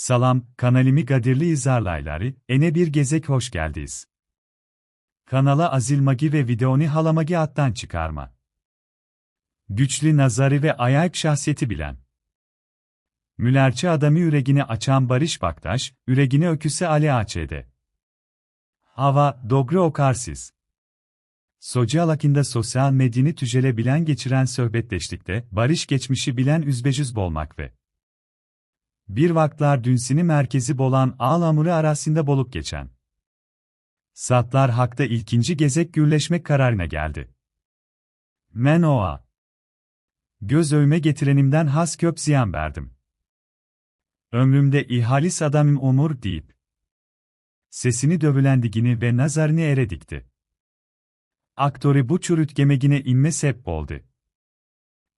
Salam, kanalimi Gadirli izarlayları, ene bir gezek hoş geldiyiz. Kanala azilmagi ve videoni halamagi attan çıkarma. Güçlü nazarı ve ayak şahsiyeti bilen. Mülerçi adamı üregini açan Barış Baktaş, üregini öküse Ali Açede. Hava, dogri okarsiz. Soci alakında sosyal medyini tücele bilen geçiren sohbetleştikte, barış geçmişi bilen üzbecüz bolmak ve bir vaklar dünsini merkezi bolan Ağlamuru arasında bolup geçen. Satlar hakta ilkinci gezek gürleşmek kararına geldi. Men oğa. Göz övme getirenimden has köp ziyan verdim. Ömrümde ihalis adamım umur deyip. Sesini dövülendigini ve nazarını ere dikti. Aktörü bu çürütgemegine inme sep oldu.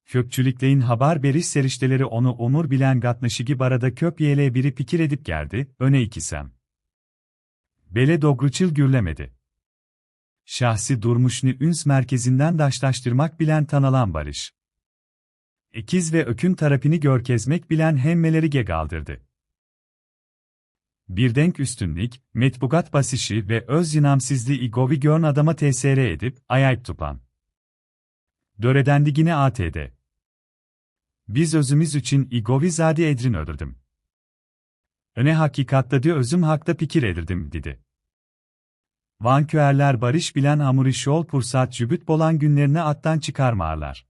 Köpçülükleyin haber beriş serişteleri onu umur bilen gatnaşigi barada köp yele biri pikir edip geldi, öne ikisem. Bele dogruçil gürlemedi. Şahsi durmuşnu üns merkezinden daşlaştırmak bilen tanalan barış. İkiz ve ökün tarapini görkezmek bilen hemmeleri gegaldırdı. Bir denk üstünlük, metbugat basişi ve öz yinamsizliği igovi görn adama tsr edip, ayayip tupan. Döredendigine ATD. Biz özümüz için igovizade edrin öldürdüm. Öne hakikatta di özüm hakta pikir edirdim, dedi. Vanküerler barış bilen hamuri şol pursat cübüt bolan günlerine attan çıkarmarlar.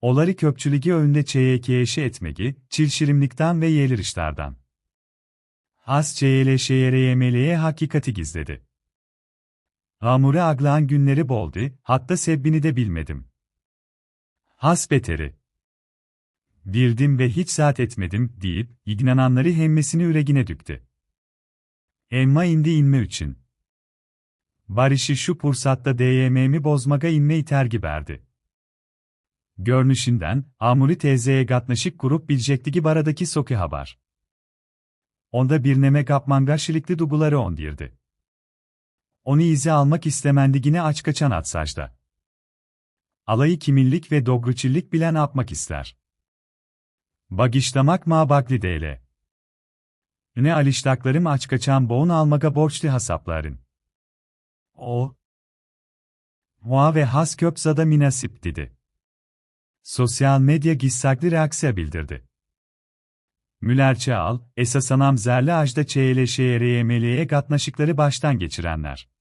Oları köpçülügi önünde çeyekyeşe etmegi, çilşirimlikten ve yelirişlerden. Has çeyele şeyere hakikati gizledi. Hamure aglağın günleri boldu, hatta sebbini de bilmedim. Has beteri. Bildim ve hiç saat etmedim, deyip, ignananları hemmesini üregine düktü. Emma indi inme için. Barış'ı şu pursatta DYM'mi bozmaga inme itergi verdi. Görünüşünden, Amuri teyzeye gatnaşık kurup bilecektigi baradaki soki haber. Onda bir neme kapmangaşilikli duguları ondirdi. Onu izi almak istemendigine aç kaçan atsajda. Alayı kimillik ve dogruçillik bilen apmak ister. Bagişlamak ma bagli deyle. Ne aliştaklarım aç kaçan boğun almaga borçlu hasapların. O. Mua ve has köpzada minasip dedi. Sosyal medya gissaklı reaksiya bildirdi. Mülerçe al, esasanam zerli ajda çeyele şeyreye meleğe gatnaşıkları baştan geçirenler.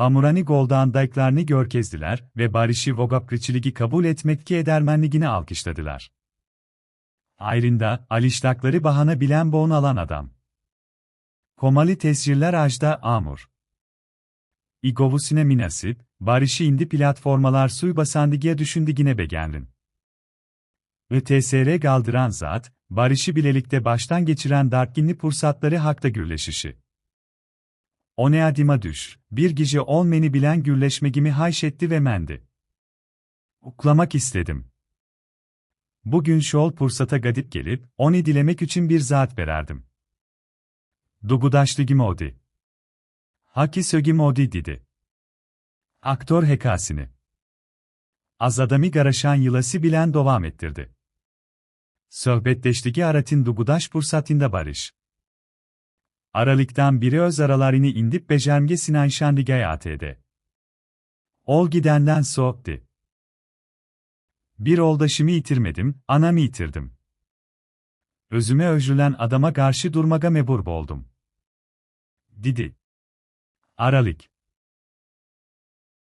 Hamurani goldan dayıklarını görkezdiler ve barışı vogapkriçiligi kabul etmekki edermenligini alkışladılar. Ayrında, aliştakları bahana bilen boğun alan adam. Komali tesciller ajda amur. İgovusine minasip, barışı indi platformalar suy basandigiye düşündigine begenrin. Ve TSR galdıran zat, barışı bilelikte baştan geçiren darkinli pursatları hakta gürleşişi. Oneadima düş, bir gece olmeni bilen gürleşmegimi hayşetti ve mendi. Uklamak istedim. Bugün şol pursata gadip gelip, oni dilemek için bir zat vererdim. Dugudaşlı odi. Haki sögim odi dedi. Aktör hekasini. Az adamı garaşan yılası bilen devam ettirdi. Sohbetleştigi aratin dugudaş pursatinde barış. Aralıktan biri öz aralarını indip becermge Sinan Şandigay ATD. Ol gidenden soğuktu. Bir oldaşımı yitirmedim, anamı yitirdim. Özüme özrülen adama karşı durmaga mebur oldum. Didi. Aralık.